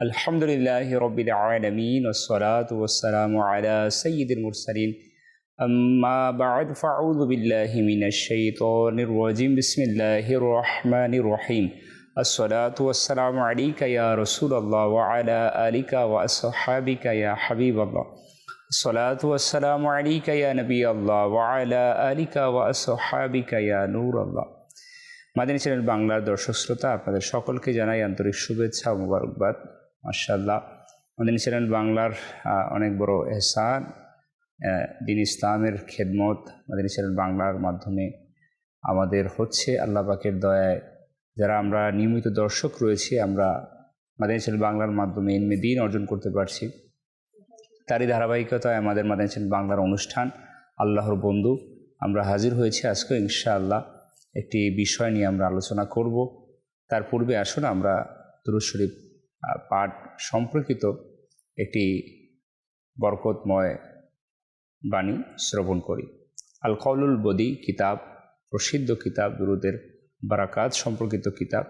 الحمد لله رب العالمين والصلاة والسلام على سيد المرسلين أما بعد فأعوذ بالله من الشيطان الرجيم بسم الله الرحمن الرحيم الصلاة والسلام عليك يا رسول الله وعلى آلك وأصحابك يا حبيب الله الصلاة والسلام عليك يا نبي الله وعلى آلك وأصحابك يا نور الله মাদিনী channel বাংলার দর্শক শ্রোতা আপনাদের সকলকে জানাই আন্তরিক শুভেচ্ছা ও মুবারকবাদ মার্শাল্লাহ মাদিনী চ্যানেল বাংলার অনেক বড় এহসান দিন ইসলামের খেদমত মাদিনী চ্যানেল বাংলার মাধ্যমে আমাদের হচ্ছে। আল্লাহ পাকের দয়ায় যারা আমরা নিয়মিত দর্শক রয়েছি আমরা মাদিনী চ্যানেল বাংলার মাধ্যমে এনমে দিন অর্জন করতে পারছি। তারই ধারাবাহিকতায় আমাদের মাদানী চ্যানেল বাংলার অনুষ্ঠান আল্লাহর বন্ধু আমরা হাজির হয়েছি আজকে ইনশাআল্লাহ। একটি বিষয় নিয়ে আমরা আলোচনা করব। তার পূর্বে আসুন আমরা দুরুদ শরীফ আহ, পাঠ সম্পর্কিত একটি বরকতময় বাণী শ্রবণ করি। আল কৌলুল বদি কিতাব, প্রসিদ্ধ কিতাব, দুরুদের বারাকাত সম্পর্কিত কিতাব।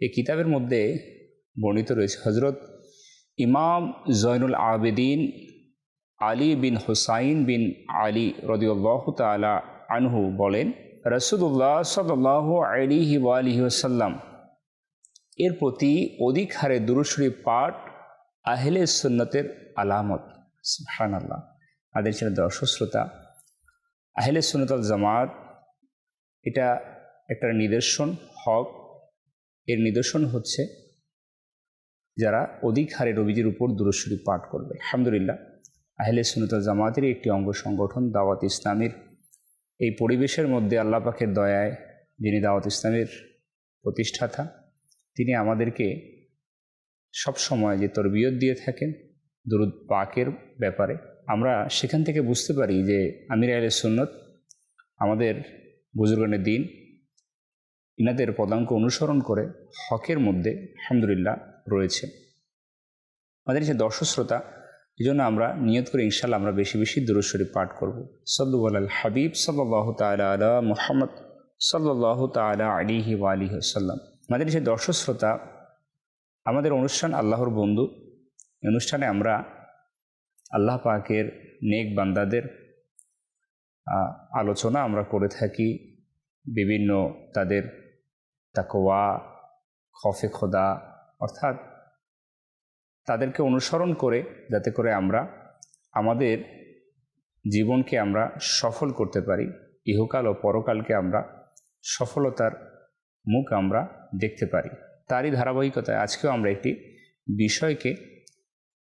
এই কিতাবের মধ্যে বর্ণিত রয়েছে হজরত ইমাম জয়নুল আবেদিন আলী বিন হুসাইন বিন আলী রদিউল্লাহ তালা আনহু বলেন রসুল্লাহ সাল্লাহ আলিহি আলিহি ওসাল্লাম এর প্রতি অধিক হারে দুরুশরী পাঠ আহলে সুন্নতের আলামত। সুবহান আল্লাহ তাদের ছিল দর্শক শ্রোতা, আহলে সুন্নতল জামাত, এটা একটা নিদর্শন, হক। এর নিদর্শন হচ্ছে যারা অধিক হারে রবিজির উপর দুরুশরী পাঠ করবে। আলহামদুলিল্লাহ, আহলে সুন্নতল জামাতের একটি অঙ্গ সংগঠন দাওয়াত ইসলামের। এই পরিবেশের মধ্যে আল্লাহ পাকের দয়ায় যিনি দাওয়াত ইসলামের প্রতিষ্ঠাতা তিনি আমাদেরকে সব সময় যে তরবিয়ত দিয়ে থাকেন, দুরুদ পাকের ব্যাপারে, আমরা সেখান থেকে বুঝতে পারি যে আমির আলে সুন্নত আমাদের বুজুর্গানের দিন, ইনাদের পদাঙ্ক অনুসরণ করে হকের মধ্যে আলহামদুলিল্লাহ রয়েছে। আমাদের যে দর্শক শ্রোতা এই জন্য আমরা নিয়ত করে ইনশাল্লাহ আমরা বেশি বেশি দুরুদ শরীফ পাঠ করব। সল্লু আল হাবিব সাল্লাহ তালা আলা মোহাম্মদ সাল্লাহ তালা আলিহি ওয়ালিহ সাল্লাম আমাদের যে দর্শক শ্রোতা আমাদের অনুষ্ঠান আল্লাহর বন্ধু অনুষ্ঠানে আমরা আল্লাহ পাকের নেক বান্দাদের আলোচনা আমরা করে থাকি, বিভিন্ন তাদের তাকোয়া খফে খোদা, অর্থাৎ তাদেরকে অনুসরণ করে, যাতে করে আমরা আমাদের জীবনকে আমরা সফল করতে পারি, ইহকাল ও পরকালকে আমরা সফলতার মুখ আমরা দেখতে পারি। তারই ধারাবাহিকতায় আজকেও আমরা একটি বিষয়কে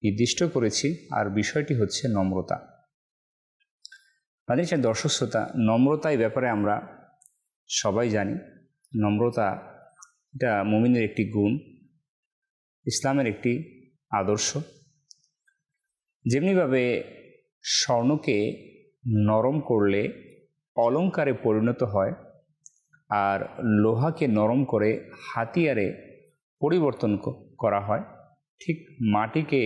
নির্দিষ্ট করেছি, আর বিষয়টি হচ্ছে নম্রতা। যে দর্শক শ্রোতা নম্রতা এই ব্যাপারে আমরা সবাই জানি। নম্রতা এটা মুমিনের একটি গুণ, ইসলামের একটি আদর্শ। যেমনিভাবে স্বর্ণকে নরম করলে অলংকারে পরিণত হয় আর লোহাকে নরম করে হাতিয়ারে পরিবর্তন করা হয়। ঠিক মাটিকে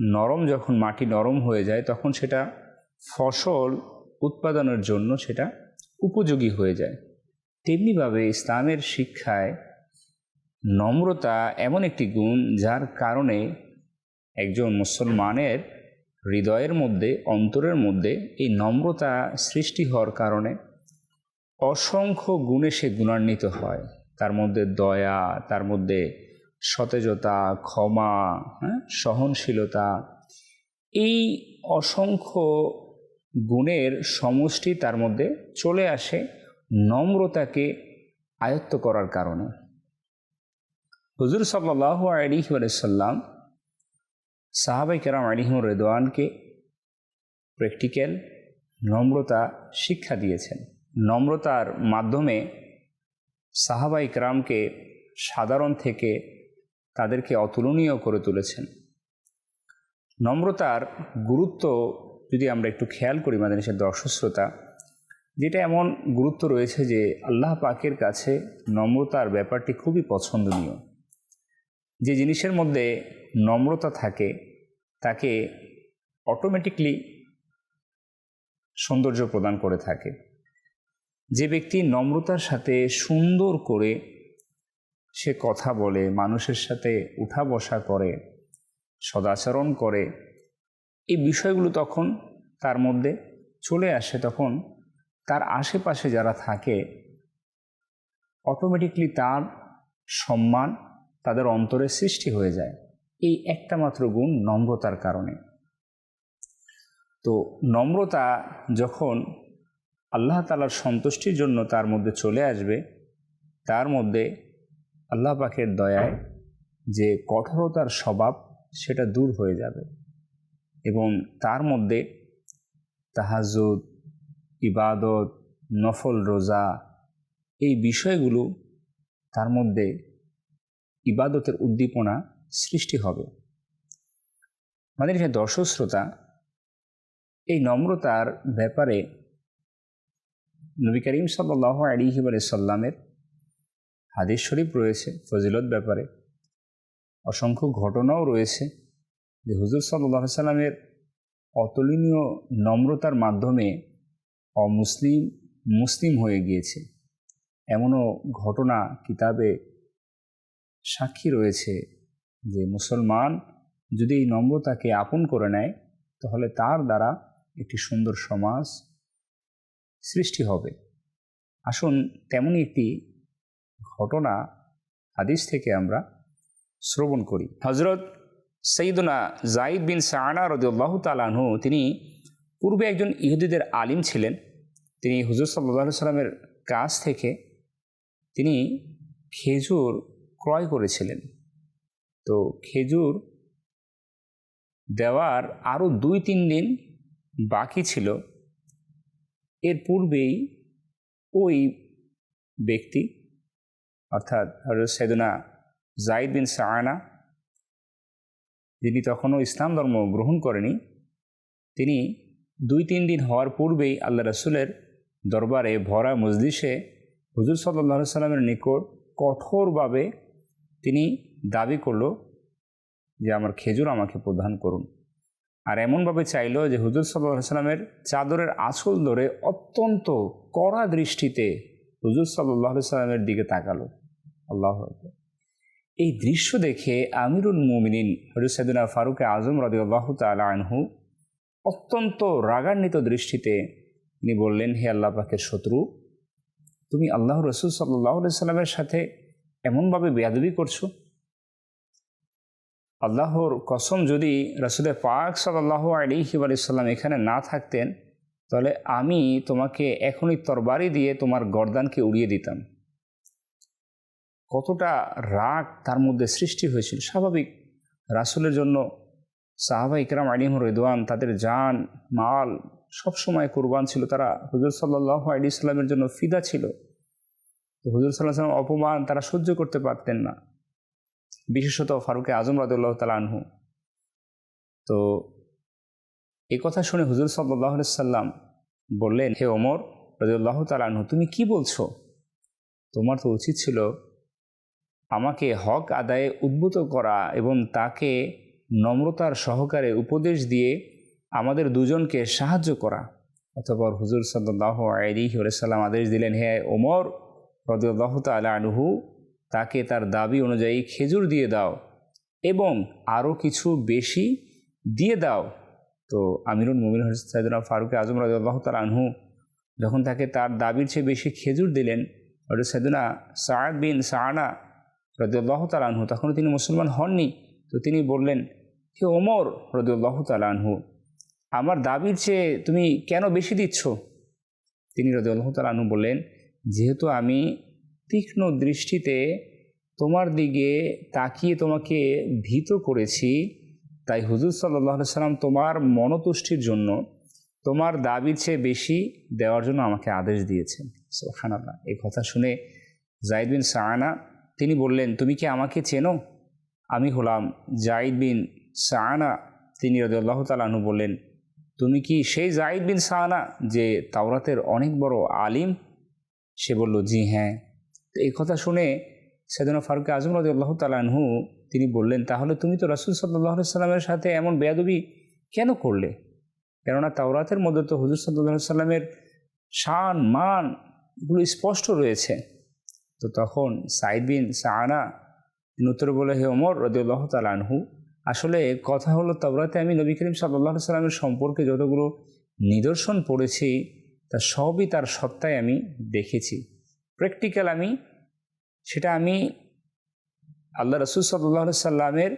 নরম যখন মাটি নরম হয়ে যায়, তখন সেটা ফসল উৎপাদনের জন্য সেটা উপযোগী হয়ে যায়। তেমনিভাবে ইসলামের শিক্ষায় নম্রতা এমন একটি গুণ যার কারণে একজন মুসলমানের হৃদয়ের মধ্যে, অন্তরের মধ্যে এই নম্রতা সৃষ্টি হওয়ার কারণে অসংখ্য গুণে সে গুণান্বিত হয়। তার মধ্যে দয়া, তার মধ্যে সতেজতা, ক্ষমা হ্যাঁ সহনশীলতা, এই অসংখ্য গুণের সমষ্টি তার মধ্যে চলে আসে নম্রতাকে আয়ত্ত করার কারণে। হুজুর সাল্লাহ আলিহি সাল্লাম সাহাবাই কেরাম আলিহিম রেদওয়ানকে প্র্যাকটিক্যাল নম্রতা শিক্ষা দিয়েছেন। নম্রতার মাধ্যমে সাহাবাই কেরামকে সাধারণ থেকে তাদেরকে অতুলনীয় করে তুলেছেন। নম্রতার গুরুত্ব যদি আমরা একটু খেয়াল করি মাদানিসের দর্শক শ্রোতা যেটা এমন গুরুত্ব রয়েছে যে আল্লাহ পাকের কাছে নম্রতার ব্যাপারটি খুবই পছন্দনীয়। যে জিনিসের মধ্যে নম্রতা থাকে, তাকে অটোমেটিকলি সৌন্দর্য প্রদান করে থাকে। যে ব্যক্তি নম্রতার সাথে সুন্দর করে সে কথা বলে, মানুষের সাথে উঠা বসা করে, সদাচরণ করে, এই বিষয়গুলো তখন তার মধ্যে চলে আসে। তখন তার আশেপাশে যারা থাকে অটোমেটিকলি তার সম্মান তাদের অন্তরে সৃষ্টি হয়ে যায়। এই একটা মাত্র গুণ নম্রতার কারণে। তো নম্রতা যখন আল্লাহ তালার সন্তুষ্টির জন্য তার মধ্যে চলে আসবে, তার মধ্যে আল্লাহ পাকের দয়ায় যে কঠোরতার স্বভাব সেটা দূর হয়ে যাবে এবং তার মধ্যে তাহাজুদ ইবাদত, নফল রোজা এই বিষয়গুলো তার মধ্যে ইবাদতের উদ্দীপনা সৃষ্টি হবে। আমাদের যে দর্শক শ্রোতা এই নম্রতার ব্যাপারে নবী করিম সাল্লাহ আলিহিবার সাল্লামের হাদিস শরীফ রয়েছে ফজিলত ব্যাপারে। অসংখ্য ঘটনাও রয়েছে যে হুজুর সাল্লাহ সাল্লামের অতুলনীয় নম্রতার মাধ্যমে অমুসলিম, মুসলিম হয়ে গিয়েছে। এমনও ঘটনা কিতাবে সাক্ষী রয়েছে যে মুসলমান যদি এই নম্রতাকে আপন করে নেয়, তাহলে তার দ্বারা একটি সুন্দর সমাজ সৃষ্টি হবে। আসুন তেমনই একটি ঘটনা হাদিস থেকে আমরা শ্রবণ করি। হজরত সঈদুনা জাইদ বিন সানা রদুল্লাহ তালাহু তিনি পূর্বে একজন ইহুদিদের আলিম ছিলেন। তিনি হুজুর সাল্লাহ সাল্লামের কাছ থেকে তিনি খেজুর ক্রয় করেছিলেন। তো খেজুর দেওয়ার আরও দুই তিন দিন বাকি ছিল। পূর্বেই ওই ব্যক্তি, অর্থাৎ হজরত সৈদুনা জাইদ বিন সায়না যিনি তখনও ইসলাম ধর্ম গ্রহণ করেনি, তিনি দুই তিন দিন হওয়ার পূর্বেই আল্লাহ রসুলের দরবারে ভরা মজলিসে হুজুর সাল্লাহ সাল্লামের নিকট কঠোরভাবে তিনি দাবি করল যে, আমার খেজুর আমাকে প্রদান করুন। আর এমনভাবে চাইল যে হুজুর সাল্লাহ সাল্লামের চাদরের আঁচল ধরে অত্যন্ত কড়া দৃষ্টিতে হুজুর সাল্লাহ সাল্লামের দিকে তাকালো। আল্লাহ এই দৃশ্য দেখে আমিরুল মুমিনিন হজুর সৈদুনা ফারুক আজম রদিউল্লাহ তালা আনহু অত্যন্ত রাগান্বিত দৃষ্টিতে তিনি বললেন, হে আল্লাহ পাকের শত্রু, তুমি আল্লাহ রসুল সাল্লাহ সাল্লামের সাথে এমনভাবে বেয়াদবি করছ? আল্লাহর কসম যদি রসুল পাক সাল্লাহ আলী সাল্লাম এখানে না থাকতেন, তাহলে আমি তোমাকে এখনই তরবারি দিয়ে তোমার গরদানকে উড়িয়ে দিতাম। কতটা রাগ তার মধ্যে সৃষ্টি হয়েছিল। স্বাভাবিক, রাসুলের জন্য সাহাবা ইকরাম আলিম রেদওয়ান, তাদের যান মাল সবসময় কোরবান ছিল। তারা হুজুর সাল্লাহ আলী ইসলামের জন্য ফিদা ছিল। তো হুজুর সাল্লাহ সাল্লাম অপমান তারা সহ্য করতে পারতেন না। বিশেষত ফারুকে আজম রাদুল্লাহ তালা আনহু। তো এই কথা শুনে হুজুর সাল্লাহ সাল্লাম বললেন, হে ওমর রাজুল্লাহ তালা আনহু, তুমি কি বলছো? তোমার তো উচিত ছিল আমাকে হক আদায়ে উদ্ভূত করা এবং তাকে নম্রতার সহকারে উপদেশ দিয়ে আমাদের দুজনকে সাহায্য করা। অতপর হুজুর সাল্লাহ আলী সাল্লাম আদেশ দিলেন, হে ওমর রদুল্লাহ তালা আনহু তাকে তার দাবি অনুযায়ী খেজুর দিয়ে দাও এবং আরও কিছু বেশি দিয়ে দাও। তো আমিরুল মুমিন সাইদুল্লাহ ফারুক আজম রাজু তাল আনহু যখন তাকে তার দাবির চেয়ে বেশি খেজুর দিলেন হজরত সাইদুনা সায়াদ বিন সাহানা রদুল্লাহ তাল আনহু, তখনও তিনি মুসলমান হননি। তো তিনি বললেন, হে ওমর রদুল্লাহ তাল আনহু, আমার দাবির চেয়ে তুমি কেন বেশি দিচ্ছ? তিনি রদুল্লাহ তাল আনহু বললেন, যেহেতু আমি তীক্ষ্ণ দৃষ্টিতে তোমার দিকে তাকিয়ে তোমাকে ভীত করেছি। তাই হুজুর সাল্লাহ সাল্লাম তোমার মনতুষ্টির জন্য, তোমার দাবির চেয়ে বেশি দেওয়ার জন্য আমাকে আদেশ দিয়েছেন। সোহানাল্লাহ এই কথা শুনে জাইদ বিন সাহানা তিনি বললেন, তুমি কি আমাকে চেনো? আমি হলাম জাইদ বিন সাহানা তিনি রদুল্লাহ তালাহু বললেন, তুমি কি সেই জাইদ বিন সাহানা যে তাওরাতের অনেক বড় আলিম? সে বলল, জি হ্যাঁ। তো এই কথা শুনে সেদিন ফারুক আজম রদি আল্লাহ তালাহু তিনি বললেন, তাহলে তুমি তো রাসুল সাল্লাহ সাল্লামের সাথে এমন বেয়াদবি কেন করলে? কেননা তাওরাতের মধ্যে তো হুজুর সাল্লাহ সাল্লামের শান, মান এগুলো স্পষ্ট রয়েছে। তো তখন সাইদ বিন সাহানা উত্তরে বলে হে ওমর রদিউল্লাহ তালানহু আসলে কথা হলো তাবরাতে আমি নবী করিম সাল্লাহ সাল্লামের সম্পর্কে যতগুলো নিদর্শন পড়েছি, তা সবই তার সত্তায় আমি দেখেছি। প্র্যাকটিক্যাল আমি, সেটা আমি আল্লাহ রসুল সাল্লাহ সাল্লামের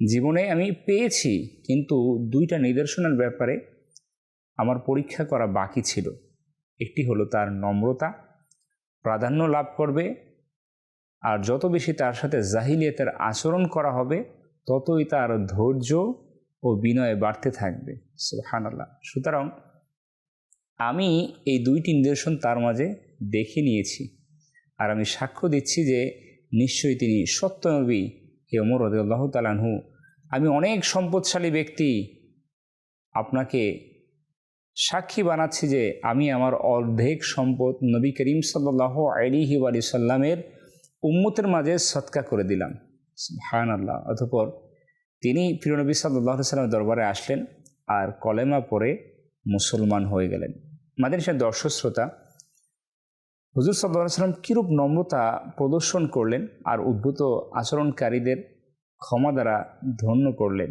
জীবনে আমি পেয়েছি, কিন্তু দুইটা নিদর্শনের ব্যাপারে আমার পরীক্ষা করা বাকি ছিল। একটি হলো তার নম্রতা, প্রাধান্য লাভ করবে, আর যত বেশি তার সাথে জাহিলিয়াতের আচরণ করা হবে, ততই তার ধৈর্য ও বিনয় বাড়তে থাকবে। সুহানাল্লাহ সুতরাং আমি এই দুইটি নিদর্শন তার মাঝে দেখে নিয়েছি। আর আমি সাক্ষ্য দিচ্ছি যে নিশ্চয়ই তিনি সত্যনবী হে ওমর রদুল্লাহ তালানহু আমি অনেক সম্পদশালী ব্যক্তি। আপনাকে সাক্ষী বানাচ্ছি যে আমি আমার অর্ধেক সম্পদ নবী করিম সাল্লাহ আলিহি আলি সাল্লামের উম্মতের মাঝে সৎকা করে দিলাম। হান আল্লাহ অতপর তিনি প্রিয়নবী সাল্লাহ সাল্লামের দরবারে আসলেন আর কলেমা পরে মুসলমান হয়ে গেলেন। মাদের সে দর্শক শ্রোতা হুজুর সাল্লাহ সাল্লাম কীরূপ নম্রতা প্রদর্শন করলেন আর উদ্ভূত আচরণকারীদের ক্ষমা দ্বারা ধন্য করলেন?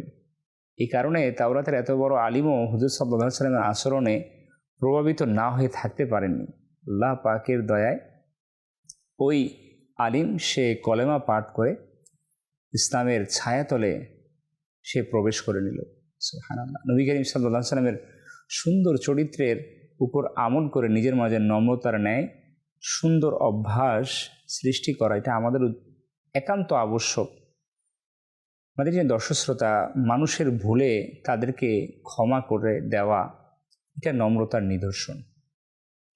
এই কারণে তাওরাতের এত বড় আলিমও হুজুর সাল্লাহ সাল্লামের আচরণে প্রভাবিত না হয়ে থাকতে পারেননি। আল্লাহ পাকের দয়ায় ওই আলিম সে কলেমা পাঠ করে ইসলামের ছায়াতলে সে প্রবেশ করে নিল। নবী করিম সাল্লাহ সাল্লামের সুন্দর চরিত্রের উপর আমল করে নিজের মাঝে নম্রতার ন্যায় সুন্দর অভ্যাস সৃষ্টি করা, এটা আমাদের একান্ত আবশ্যক। আমাদের যে দর্শক শ্রোতা মানুষের ভুলে তাদেরকে ক্ষমা করে দেওয়া, এটা নম্রতার নিদর্শন।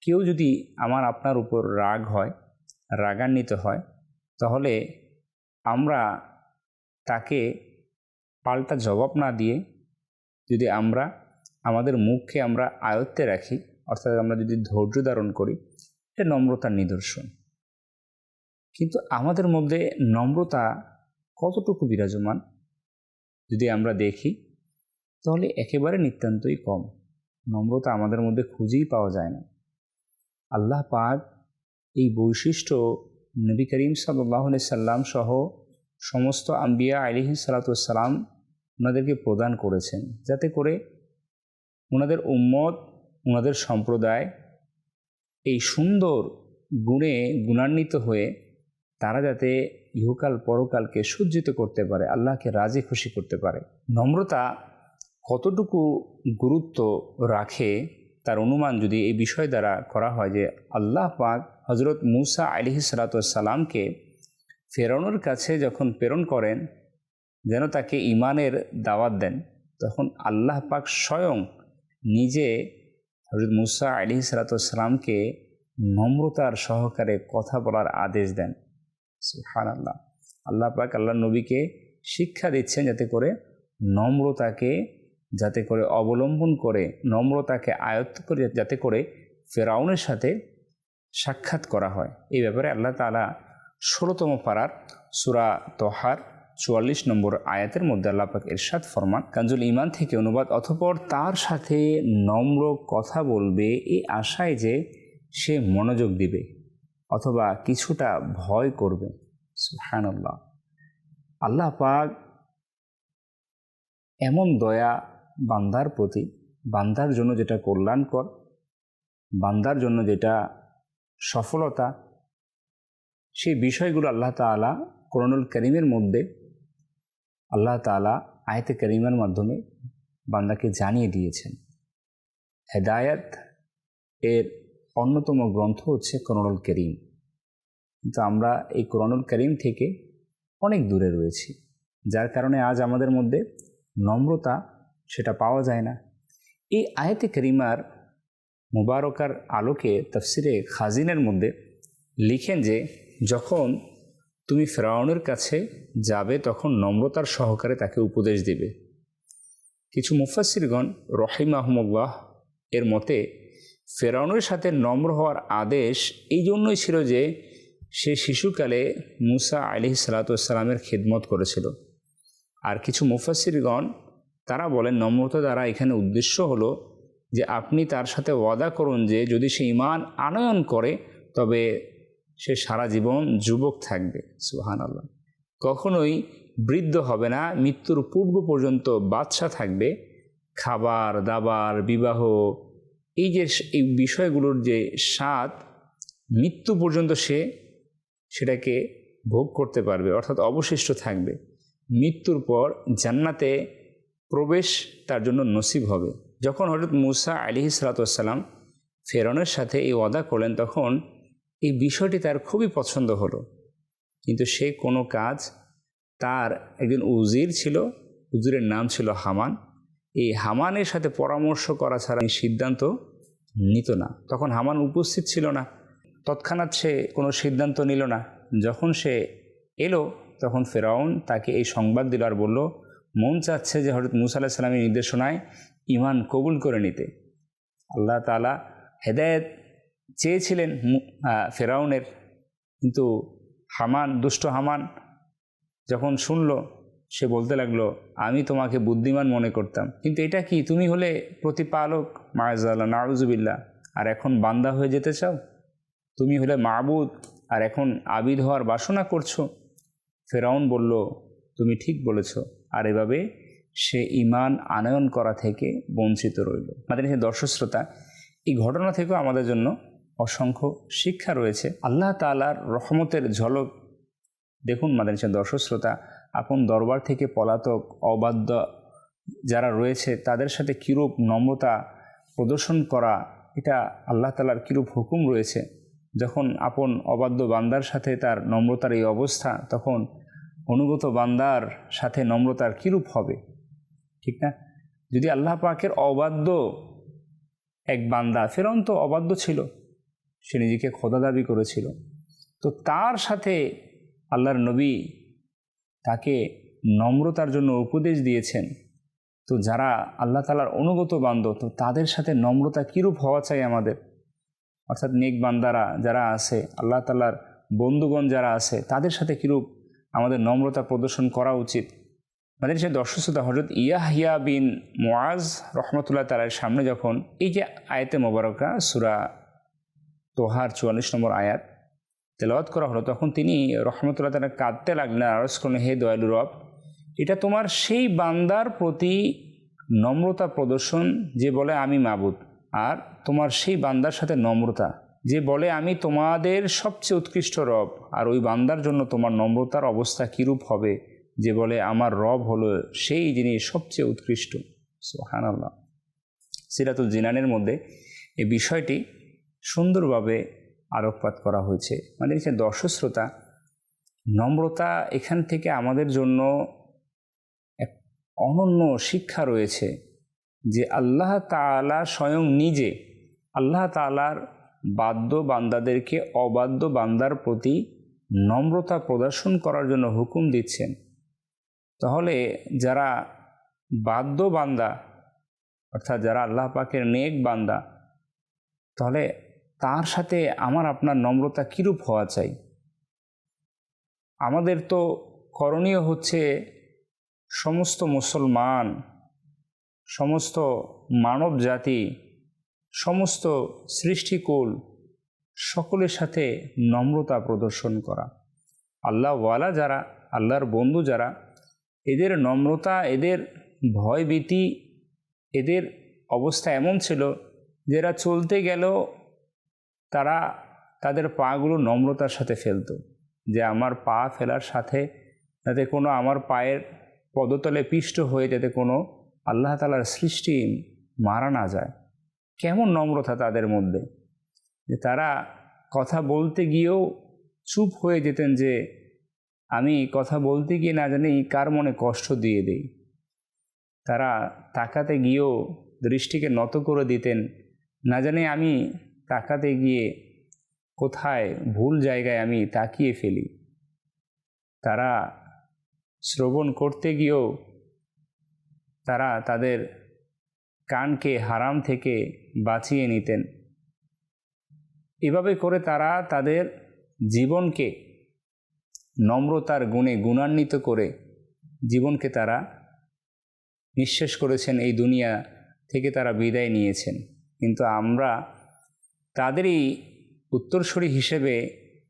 কেউ যদি আমার, আপনার উপর রাগ হয়, রাগান্বিত হয়, তাহলে আমরা তাকে পাল্টা জবাব না দিয়ে যদি আমরা, আমাদের মুখকে আমরা আয়ত্তে রাখি, অর্থাৎ আমরা যদি ধৈর্য ধারণ করি এটা নম্রতার নিদর্শন। কিন্তু আমাদের মধ্যে নম্রতা কতটুকু বিরাজমান? যদি আমরা দেখি, তাহলে একেবারে নিতান্তই কম। নম্রতা আমাদের মধ্যে খুঁজেই পাওয়া যায় না। আল্লাহ পাক এই বৈশিষ্ট্য নবী করিম সাল্লাহ সাল্লাম সহ সমস্ত আম্বিয়া আলিহি সালাতাম ওনাদেরকে প্রদান করেছেন। যাতে করে ওনাদের উম্মত, ওনাদের সম্প্রদায় এই সুন্দর গুণে গুণান্বিত হয়ে তারা যাতে ইহকাল পরকালকে সজ্জিত করতে পারে, আল্লাহকে রাজি খুশি করতে পারে। নম্রতা কতটুকু গুরুত্ব রাখে তার অনুমান যদি এই বিষয় দ্বারা করা হয় যে আল্লাহ পাক হজরত মুসা আলিহি সালাতামকে ফেরানোর কাছে যখন প্রেরণ করেন, যেন তাকে ইমানের দাওয়াত দেন, তখন আল্লাহ পাক স্বয়ং নিজে হজরত মুসা আলি সালাতামকে নম্রতার সহকারে কথা বলার আদেশ দেন। সুহান আল্লাহ আল্লাহ পাক আল্লাহ নবীকে শিক্ষা দিচ্ছেন যাতে করে নম্রতাকে, যাতে করে অবলম্বন করে, নম্রতাকে আয়ত্ত করে যাতে করে ফেরাউনের সাথে সাক্ষাৎ করা হয়। এই ব্যাপারে আল্লাহ তালা ষোলোতম পাড়ার সুরা তোহার চুয়াল্লিশ নম্বর আয়াতের মধ্যে আল্লাপাক এরশাদ ফরমান, কাঞ্জুল ইমান থেকে অনুবাদ, অথপর তার সাথে নম্র কথা বলবে এই আশায় যে সে মনোযোগ দিবে অথবা কিছুটা ভয় করবে। সুহানুল্লাহ আল্লাহ পাক এমন দয়া বান্দার প্রতি, বান্দার জন্য যেটা কল্যাণকর, বান্দার জন্য যেটা সফলতা, সেই বিষয়গুলো আল্লাহ তালা করণুল করিমের মধ্যে আল্লাহ তালা আয়তে করিমের মাধ্যমে বান্দাকে জানিয়ে দিয়েছেন। হেদায়াত এর অন্যতম গ্রন্থ হচ্ছে করণুল করিম। কিন্তু আমরা এই করণুল করিম থেকে অনেক দূরে রয়েছি। যার কারণে আজ আমাদের মধ্যে নম্রতা সেটা পাওয়া যায় না। এই আয়তে করিমার মুবারকার আলোকে তফসিরে খাজিনের মধ্যে লিখেন যে, যখন তুমি ফেরাউনের কাছে যাবে, তখন নম্রতার সহকারে তাকে উপদেশ দিবে। কিছু মুফাসিরগণ রহিম আহমুল্লাহ এর মতে, ফেরাউনের সাথে নম্র হওয়ার আদেশ এই জন্যই ছিল যে, সে শিশুকালে মুসা আলি সালাতামের খিদমত করেছিল। আর কিছু মুফাসিরগণ তারা বলেন, নম্রতা দ্বারা এখানে উদ্দেশ্য হলো যে, আপনি তার সাথে ওয়াদা করুন যে, যদি সে ইমান আনয়ন করে, তবে সে সারা জীবন যুবক থাকবে সুহান আল্লাহ কখনোই বৃদ্ধ হবে না, মৃত্যুর পূর্ব পর্যন্ত বাদশা থাকবে। খাবার, দাবার, বিবাহ, এই যে এই বিষয়গুলোর যে স্বাদ, মৃত্যু পর্যন্ত সে সেটাকে ভোগ করতে পারবে, অর্থাৎ অবশিষ্ট থাকবে। মৃত্যুর পর জান্নাতে প্রবেশ তার জন্য নসিব হবে। যখন হজরত মুসা আলি সালাতাম ফেরনের সাথে এই ওয়াদা করলেন, তখন এই বিষয়টি তার খুবই পছন্দ হলো। কিন্তু সে কোনো কাজ তার একজন উজির ছিল, উজিরের নাম ছিল হামান। এই হামানের সাথে পরামর্শ করা ছাড়া সিদ্ধান্ত নিত না। তখন হামান উপস্থিত ছিল না। তৎক্ষণাৎ সে কোনো সিদ্ধান্ত নিল না। যখন সে এলো, তখন ফেরাউন তাকে এই সংবাদ দিল আর বলল, মন চাচ্ছে যে হজরত মুসা আল্লাহ সাল্লামের নির্দেশনায় ইমান কবুল করে নিতে। আল্লাহ তালা হেদায়ত চেয়েছিলেন ফেরাউনের, কিন্তু হামান, দুষ্ট হামান যখন শুনল, সে বলতে লাগল, আমি তোমাকে বুদ্ধিমান মনে করতাম। কিন্তু এটা কি? তুমি হলে প্রতিপালক? মায়াজাল্লাহ নারুজুবিল্লা আর এখন বান্দা হয়ে যেতে চাও? তুমি হলে মাবুদ। আর এখন আবিদ হওয়ার বাসনা করছ? ফেরাউন বলল, তুমি ঠিক বলেছ। আর এভাবে সে ইমান আনয়ন করা থেকে বঞ্চিত রইল। সে দর্শক শ্রোতা এই ঘটনা থেকেও আমাদের জন্য অসংখ্য শিক্ষা রয়েছে। আল্লাহ তালার রহমতের ঝলক দেখুন মাদানিসের দর্শক শ্রোতা আপন দরবার থেকে পলাতক, অবাধ্য যারা রয়েছে, তাদের সাথে কীরূপ নম্রতা প্রদর্শন করা, এটা আল্লাহ তালার কীরূপ হুকুম রয়েছে। যখন আপন অবাধ্য বান্দার সাথে তার নম্রতার এই অবস্থা, তখন অনুগত বান্দার সাথে নম্রতার কীরূপ হবে? ঠিক না? যদি আল্লাহ পাকের অবাধ্য এক বান্দা ফেরন তো অবাধ্য ছিল সে নিজেকে খোদা দাবি করেছিল। তো তার সাথে আল্লাহর নবী তাকে নম্রতার জন্য উপদেশ দিয়েছেন। তো যারা আল্লাহ তালার অনুগত বান্ধব তো তাদের সাথে নম্রতা কীরূপ হওয়া চাই আমাদের? অর্থাৎ নেক বান্দারা যারা আছে, আল্লাহ তালার বন্ধুগণ যারা আছে, তাদের সাথে কীরূপ আমাদের নম্রতা প্রদর্শন করা উচিত? আমাদের সে দর্শকতা হজরত ইয়াহিয়া বিন মোয়াজ রহমতুল্লাহ তালার সামনে যখন এই যে আয়াতে মোবারকা সুরা তোহার চুয়াল্লিশ নম্বর আয়াত। তেলাওয়াত করা হলো, তখন তিনি রহমতুল্লাহ তালা কাঁদতে লাগলেন আরস করলেন হে দয়ালু রব, এটা তোমার সেই বান্দার প্রতি নম্রতা প্রদর্শন যে বলে আমি মাবুদ, আর তোমার সেই বান্দার সাথে নম্রতা যে বলে আমি তোমাদের সবচেয়ে উৎকৃষ্ট রব, আর ওই বান্দার জন্য তোমার নম্রতার অবস্থা কীরূপ হবে যে বলে আমার রব হলো সেই যিনি সবচেয়ে উৎকৃষ্ট। সোহান আল্লাহ সিরাতুল জিনানের মধ্যে এই বিষয়টি সুন্দরভাবে আলোকপাত করা হয়েছে। মানে হচ্ছে দর্শক শ্রোতা নম্রতা এখান থেকে আমাদের জন্য এক অনন্য শিক্ষা রয়েছে যে আল্লাহ তালা স্বয়ং নিজে, আল্লাহ তালার বাদ্য বান্দাদেরকে অবাধ্য বান্দার প্রতি নম্রতা প্রদর্শন করার জন্য হুকুম দিচ্ছেন। তাহলে যারা বাদ্য বান্দা, অর্থাৎ যারা আল্লাহ পাকের নেক বান্দা, তাহলে তার সাথে আমার আপনার নম্রতা কীরূপ হওয়া চাই? আমাদের তো করণীয় হচ্ছে সমস্ত মুসলমান, সমস্ত মানব জাতি, সমস্ত সৃষ্টিকুল সকলের সাথে নম্রতা প্রদর্শন করা। আল্লাহওয়ালা যারা, আল্লাহর বন্ধু যারা, এদের নম্রতা, এদের ভয়ভীতি, এদের অবস্থা এমন ছিল যারা চলতে গেল তারা তাদের পাগুলো নম্রতার সাথে ফেলত, যে আমার পা ফেলার সাথে যাতে কোনো আমার পায়ের পদতলে পিষ্ট হয়ে যাতে কোনো আল্লাহ তালার সৃষ্টি মারা না যায়। কেমন নম্রতা তাদের মধ্যে? যে তারা কথা বলতে গিয়েও চুপ হয়ে যেতেন যে আমি কথা বলতে গিয়ে না জানি কার মনে কষ্ট দিয়ে দেই। তারা তাকাতে গিয়েও দৃষ্টিকে নত করে দিতেন, না জানি আমি তাকাতে গিয়ে কোথায় ভুল জায়গায় আমি তাকিয়ে ফেলি। তারা শ্রবণ করতে গিয়েও তারা তাদের কানকে হারাম থেকে বাঁচিয়ে নিতেন। এভাবে করে তারা তাদের জীবনকে নম্রতার গুণে গুণান্বিত করে জীবনকে তারা নিঃশেষ করেছেন, এই দুনিয়া থেকে তারা বিদায় নিয়েছেন। কিন্তু আমরা তাদেরই উত্তরসূরি হিসেবে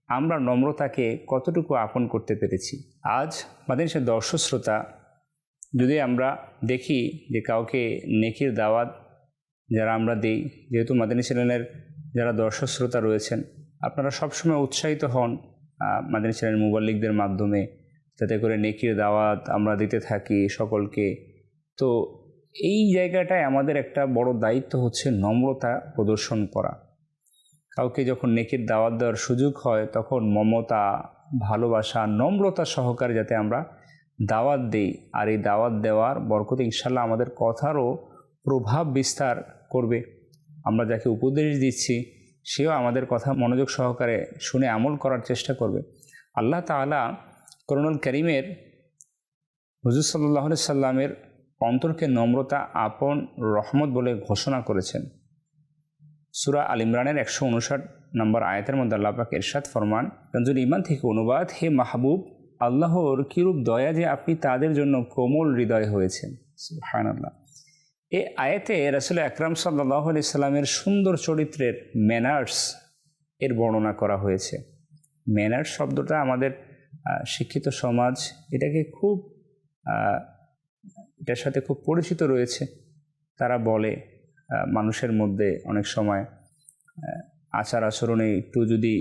আমরা নম্রতাকে কতটুকু আপন করতে পেরেছি? আজ মাদিনী সে দর্শক শ্রোতা যদি আমরা দেখি যে কাউকে নেকির দাওয়াত যারা আমরা দিই, যেহেতু মাদিনী চ্যানেলের যারা দর্শক শ্রোতা রয়েছেন, আপনারা সবসময় উৎসাহিত হন মাদিনী চ্যানেল মুবাল্লিকদের মাধ্যমে, যাতে করে নেকির দাওয়াত আমরা দিতে থাকি সকলকে। তো এই জায়গাটায় আমাদের একটা বড় দায়িত্ব হচ্ছে নম্রতা প্রদর্শন করা। কাউকে যখন নেকির দাওয়াত দেওয়ার সুযোগ হয়, তখন মমতা, ভালোবাসা, নম্রতা সহকারে যাতে আমরা দাওয়াত দিই। আর এই দাওয়াত দেওয়ার বরকত ইনশাল্লাহ আমাদের কথারও প্রভাব বিস্তার করবে। আমরা যাকে উপদেশ দিচ্ছি, সেও আমাদের কথা মনোযোগ সহকারে শুনে আমল করার চেষ্টা করবে। আল্লাহ তালা করুণুল করিমের, হুজুর সাল্লাহ সাল্লামের অন্তরকে নম্রতা, আপন, রহমত বলে ঘোষণা করেছেন। সুরা আল ইমরানের একশো উনষাট নম্বর আয়াতের মধ্যে আল্লাপাক এরশাদ ফরমান রঞ্জুল ইমান থেকে অনুবাদ, হে মাহবুব, আল্লাহর কিরূপ দয়া যে আপনি তাদের জন্য কোমল হৃদয় হয়েছেন। হায়ন আল্লাহ এ আয়াতে রাসুল আকরাম সাল্লাহ আলি সাল্লামের সুন্দর চরিত্রের ম্যানার্স এর বর্ণনা করা হয়েছে। ম্যানার্স শব্দটা আমাদের শিক্ষিত সমাজ এটাকে খুব এটার সাথে খুব পরিচিত রয়েছে। তারা বলে মানুষের মধ্যে অনেক সময় আচার আচরণে একটু যদি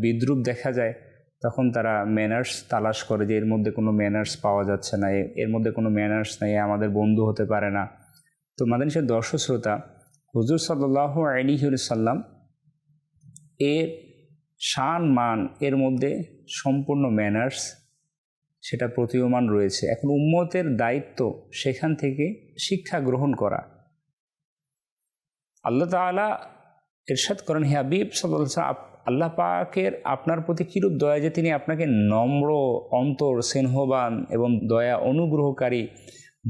বিদ্রুপ দেখা যায়, তখন তারা ম্যানার্স তালাশ করে যে এর মধ্যে কোনো ম্যানার্স পাওয়া যাচ্ছে না এর মধ্যে কোনো ম্যানার্স নেই আমাদের বন্ধু হতে পারে না। তো মাদানিসের দর্শক শ্রোতা হুজুর সাল্লাহ আলিহুসাল্লাম এর শান, মান, এর মধ্যে সম্পূর্ণ ম্যানার্স সেটা প্রতীয়মান রয়েছে। এখন উম্মতের দায়িত্ব সেখান থেকে শিক্ষা গ্রহণ করা। আল্লাহ তালা এরশাদ করেন, হে হাবিব সাল্লাহ আল্লাহ পাকের আপনার প্রতি কীরূপ দয়া যে তিনি আপনাকে নম্র, অন্তর, স্নেহবান এবং দয়া অনুগ্রহকারী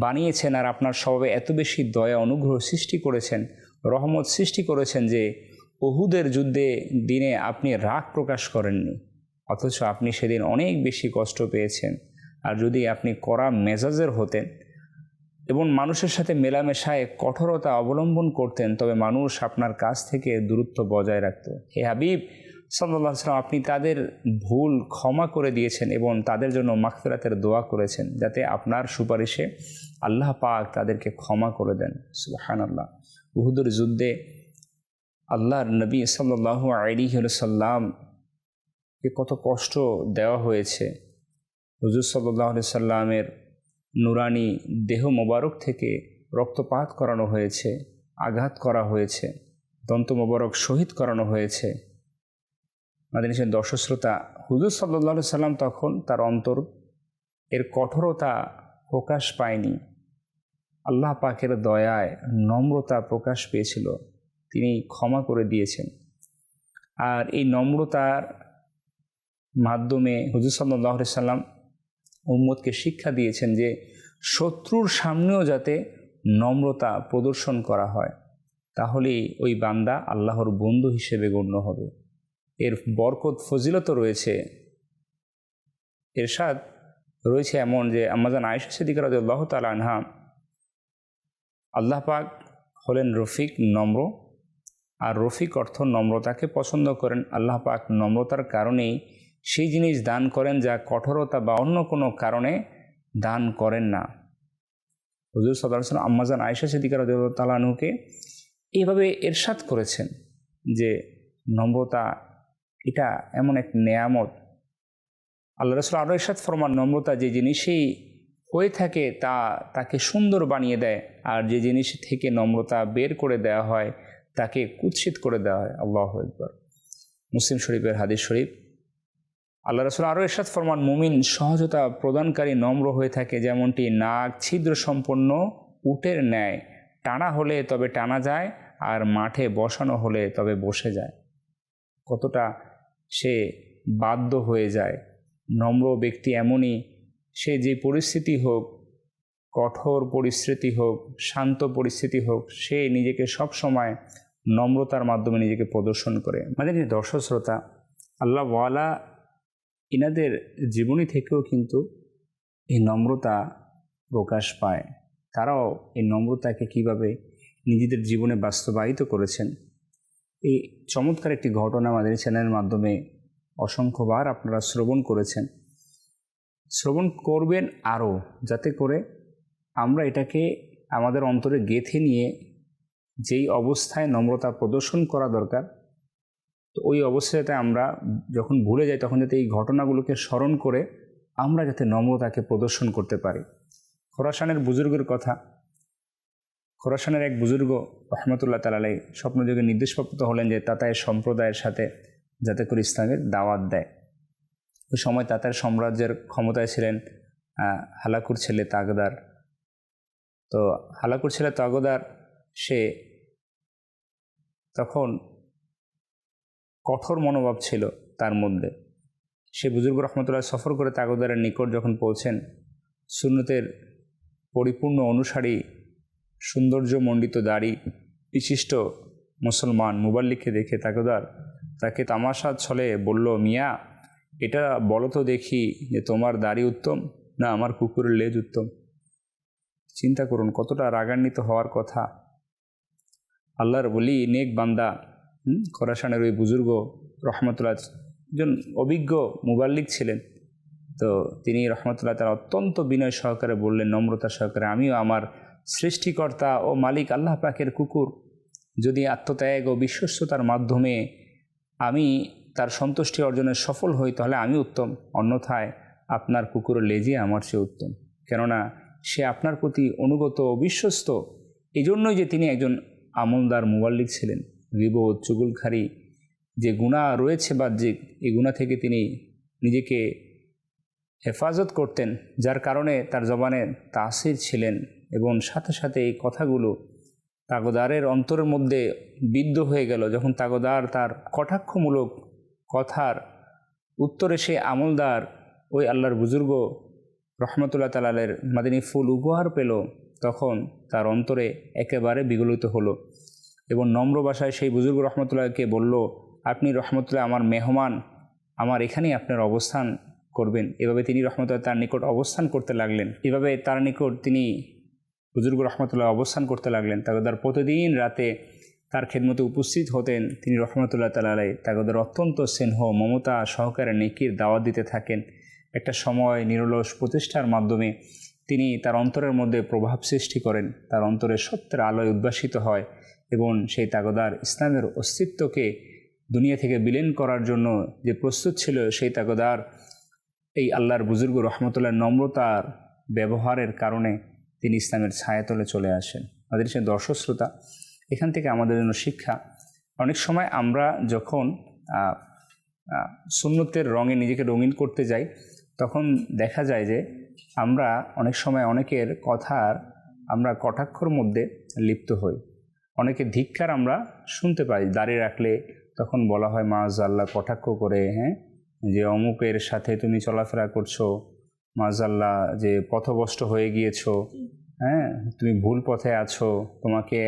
বানিয়েছেন আর আপনার স্বভাবে এত বেশি দয়া অনুগ্রহ সৃষ্টি করেছেন, রহমত সৃষ্টি করেছেন যে বহুদের যুদ্ধে দিনে আপনি রাগ প্রকাশ করেননি, অথচ আপনি সেদিন অনেক বেশি কষ্ট পেয়েছেন। আর যদি আপনি কড়া মেজাজের হতেন এবং মানুষের সাথে মেলামেশায় কঠোরতা অবলম্বন করতেন, তবে মানুষ আপনার কাছ থেকে দূরত্ব বজায় রাখত। হে হাবিব সাল্লাহ সাল্লাম আপনি তাদের ভুল ক্ষমা করে দিয়েছেন এবং তাদের জন্য মাখফিরাতের দোয়া করেছেন, যাতে আপনার সুপারিশে আল্লাহ পাক তাদেরকে ক্ষমা করে দেন। সুবাহান আল্লাহ উহুদুর যুদ্ধে আল্লাহর নবী সাল্লাহ আলী সাল্লামকে কত কষ্ট দেওয়া হয়েছে। হুজুর সাল্লাহ সাল্লামের নুরানি দেহ মোবারক থেকে রক্তপাত করানো হয়েছে, আঘাত করা হয়েছে, দন্ত মোবারক শহীদ করানো হয়েছে। মাদিনীসের দর্শশ্রোতা, হুজুর সাল্লা সাল্লাম তখন তার অন্তর এর কঠোরতা প্রকাশ পায়নি। আল্লাহ পাকের দয়ায় নম্রতা প্রকাশ পেয়েছিল, তিনি ক্ষমা করে দিয়েছেন। আর এই নম্রতার মাধ্যমে হুজুর সাল্লাহ সাল্লাম উম্মদকে শিক্ষা দিয়েছেন যে শত্রুর সামনেও যাতে নম্রতা প্রদর্শন করা হয়, তাহলেই ওই বান্দা আল্লাহর বন্ধু হিসেবে গণ্য হবে। এর বরকত, ফজিলত রয়েছে। এরশাদ রয়েছে এমন যে আমাজান আয়েশা সিদ্দিক রাজু তালা আনহা আল্লাহ পাক হলেন রফিক নম্র, আর রফিক অর্থ নম্রতাকে পছন্দ করেন। আল্লাহ পাক নম্রতার কারণেই সেই জিনিস দান করেন যা কঠোরতা বা অন্য কোনো কারণে দান করেন না। হজুর সদারসাল আম্মাজান আয়সা সিদ্দিকার তালানুকে এইভাবে এরশাদ করেছেন যে, নম্রতা এটা এমন এক নেয়ামত। আল্লাহ রসুল আরও এরশাদ ফরমান নম্রতা যে জিনিসেই হয়ে থাকে তা তাকে সুন্দর বানিয়ে দেয় আর যে জিনিস থেকে নম্রতা বের করে দেওয়া হয় তাকে কুৎসিত করে দেওয়া হয়। আল্লাহ একবার মুসলিম শরীফের হাদিস শরীফ আল্লাহ রসুল আরও এরশাদ ফরমান, মুমিন সহজতা প্রদানকারী নম্র হয়ে থাকে, যেমনটি নাক ছিদ্র সম্পন্ন উটের ন্যায়। টানা হলে তবে টানা যায়, আর মাঠে বসানো হলে তবে বসে যায়। কতটা সে বাধ্য হয়ে যায়। নম্র ব্যক্তি এমনই, সে যে পরিস্থিতি হোক, কঠোর পরিস্থিতি হোক, শান্ত পরিস্থিতি হোক, সে নিজেকে সব সময় নম্রতার মাধ্যমে নিজেকে প্রদর্শন করে। মানে দর্শক শ্রোতা আল্লাহ ওয়ালা এনাদের জীবনী থেকেও কিন্তু এই নম্রতা প্রকাশ পায়। তারাও এই নম্রতাকে কীভাবে নিজেদের জীবনে বাস্তবায়িত করেছেন, এই চমৎকার একটি ঘটনা আমাদের চ্যানেলের মাধ্যমে অসংখ্যবার আপনারা শ্রবণ করেছেন। শ্রবণ করবেন আরও, যাতে করে আমরা এটাকে আমাদের অন্তরে গেথে নিয়ে যেই অবস্থায় নম্রতা প্রদর্শন করা দরকার তো ওই অবস্থাতে আমরা যখন ভুলে যাই, তখন যাতে এই ঘটনাগুলোকে স্মরণ করে আমরা যাতে নম্রতাকে প্রদর্শন করতে পারি। খোরাসানের বুজুর্গের কথা। খোরাসানের এক বুজুর্গ রহমতুল্লাহ তালাই স্বপ্নযোগে নির্দেশপ্রাপ্ত হলেন যে তাতায়ের সম্প্রদায়ের সাথে যাতে করে ইসলামের দাওয়াত দেয়। ওই সময় তাতার সাম্রাজ্যের ক্ষমতায় ছিলেন হালাকুর ছেলে তাগদার। তো হালাকুর ছেলে তাগদার, সে তখন কঠোর মনোভাব ছিল তার মধ্যে। সে বুজুর্গ রহমতুল্লাহ সফর করে তাগদারের নিকট যখন পৌঁছেন, সুন্নতের পরিপূর্ণ অনুসারী সৌন্দর্যমণ্ডিত দাড়ি বিশিষ্ট মুসলমান মুবাল্লিককে দেখে তাগদার তাকে তামাশা ছলে বলল, মিয়া, এটা বলো তো দেখি যে তোমার দাড়ি উত্তম না আমার কুকুরের লেজ উত্তম? চিন্তা করুন, কতটা রাগান্বিত হওয়ার কথা। আল্লাহর বলি নেক বান্দা খরাসানের ওই বুজুর্গ রহমতুল্লাহ একজন অভিজ্ঞ মুবাল্লিক ছিলেন। তো তিনি রহমতুল্লাহ তার অত্যন্ত বিনয় সহকারে বললেন, নম্রতা সহকারে, আমিও আমার সৃষ্টিকর্তা ও মালিক আল্লাহ পাকের কুকুর। যদি আত্মত্যাগ ও বিশ্বস্ততার মাধ্যমে আমি তার সন্তুষ্টি অর্জনে সফল হই, তাহলে আমি উত্তম। অন্যথায় আপনার কুকুরের লেজে আমার সে উত্তম। কেননা সে আপনার প্রতি অনুগত ও বিশ্বস্ত। এই জন্যই যে তিনি একজন আমলদার মুবাল্লিক ছিলেন। বিবোধ চুগুলখারি যে গুণা রয়েছে বাহ্যিক এই গুণা থেকে তিনি নিজেকে হেফাজত করতেন, যার কারণে তার জবানে তাসির ছিলেন এবং সাথে সাথে এই কথাগুলো তাগদারের অন্তরের মধ্যে বিদ্ধ হয়ে গেল। যখন তাগদার তার কটাক্ষমূলক কথার উত্তরে সে আমলদার ওই আল্লাহর বুজুর্গ রহমতুল্লাহ তালালের মাদিনী ফুল উপহার পেল, তখন তার অন্তরে একেবারে বিগলিত হলো। এবং নম্র ভাষায় সেই বুজুর্গ রহমতুল্লাহকে বলল, আপনি রহমতুল্লাহ আমার মেহমান, আমার এখানেই আপনার অবস্থান করবেন। এভাবে তিনি রহমতুল্লাহ তার নিকট অবস্থান করতে লাগলেন। এভাবে তার নিকট তিনি বুজুর্গ রহমতুল্লাহ অবস্থান করতে লাগলেন। তাগদার প্রতিদিন রাতে তার খেদমতে উপস্থিত হতেন তিনি রহমতুল্লাহ তালাই তাগদার অত্যন্ত স্নেহ, মমতা, সহকারে নেকির দাওয়াত দিতে থাকেন। একটা সময় নিরলস প্রতিষ্ঠার মাধ্যমে তিনি তার অন্তরের মধ্যে প্রভাব সৃষ্টি করেন। তার অন্তরে সত্যের আলোয় উদ্ভাসিত হয়। এবং সেই তাগদার ইসলামের অস্তিত্বকে দুনিয়া থেকে বিলীন করার জন্য যে প্রস্তুত ছিল সেই তাগদার, এই আল্লাহর বুজুর্গ রহমতুল্লাহ নম্রতার ব্যবহারের কারণে তিনি ইসলামের ছায়াতলে চলে আসেন। আমাদের সে দর্শক শ্রোতা এখান থেকে আমাদের জন্য শিক্ষা। অনেক সময় আমরা যখন সুন্নতের রঙে নিজেকে রঙিন করতে যাই, তখন দেখা যায় যে আমরা অনেক সময় অনেকের কথার আমরা কটাক্ষর মধ্যে লিপ্ত হই। অনেকে ধিক্ষার আমরা শুনতে পাই দাঁড়িয়ে রাখলে তখন বলা হয় মাজ আল্লাহ কটাক্ষ করে হ্যাঁ? যে অমুকের সাথে তুমি চলাফেরা করছ মাজাল্লাহ যে পথভষ্ট হয়ে গিয়েছো হ্যাঁ? তুমি ভুল পথে আছো তোমাকে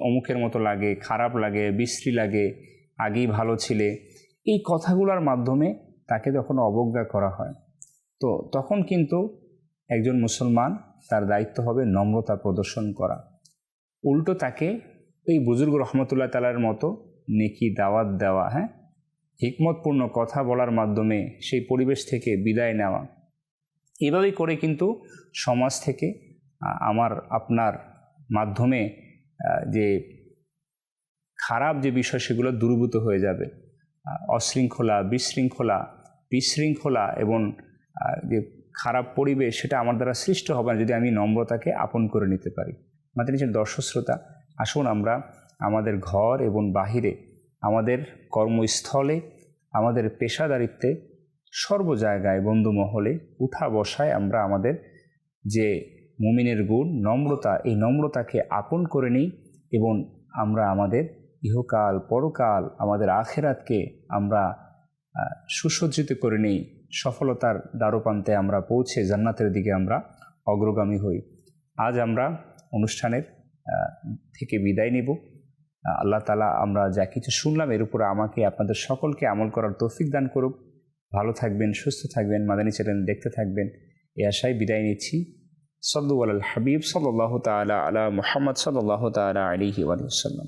অমুকের মতো লাগে খারাপ লাগে বিশ্রী লাগে আগেই ভালো ছিলে। এই কথাগুলোর মাধ্যমে তাকে যখন অবজ্ঞা করা হয়। তো তখন কিন্তু একজন মুসলমান তার দায়িত্ব হবে নম্রতা প্রদর্শন করা। উল্টো তাকে এই বুজুর্গ রহমতুল্লাহ তালার মতো নেকি দাওয়াত দেওয়া হ্যাঁ? হিকমতপূর্ণ কথা বলার মাধ্যমে সেই পরিবেশ থেকে বিদায় নেওয়া। এভাবেই করে কিন্তু সমাজ থেকে আমার, আপনার মাধ্যমে যে খারাপ যে বিষয় সেগুলো দূরীভূত হয়ে যাবে। অশৃঙ্খলা, বিশৃঙ্খলা বিশৃঙ্খলা এবং যে খারাপ পরিবেশ সেটা আমার দ্বারা সৃষ্ট হবে না যদি আমি নম্রতাকে আপন করে নিতে পারি। আমাদের নিজের দর্শক শ্রোতা আসুন আমরা আমাদের ঘর এবং বাহিরে, আমাদের কর্মস্থলে, আমাদের পেশাদারিত্বে সর্ব জায়গায় বন্ধুমহলে উঠা বসায় আমরা আমাদের যে মুমিনের গুণ, নম্রতা, এই নম্রতাকে আপন করে নিই এবং আমরা আমাদের ইহকাল, পরকাল, আমাদের আখেরাতকে আমরা সুসজ্জিত করে নিই, সফলতার দ্বারপ্রান্তে আমরা পৌঁছে জান্নাতের দিকে আমরা অগ্রগামী হই। আজ আমরা অনুষ্ঠানের থেকে বিদায় নেব। আল্লাহ তালা আমরা যা কিছু শুনলাম, এর উপরে আমাকে, আপনাদের সকলকে আমল করার তৌফিক দান করুক। ভালো থাকবেন, সুস্থ থাকবেন, মাদানী চ্যানেল দেখতে থাকবেন। এ আশায় বিদায় নিচ্ছি। সল্লু আল হাবিব সাল্লাহ তালা আলা মোহাম্মদ সাল্লাহ তালা আলিহি ওয়াসাল্লাম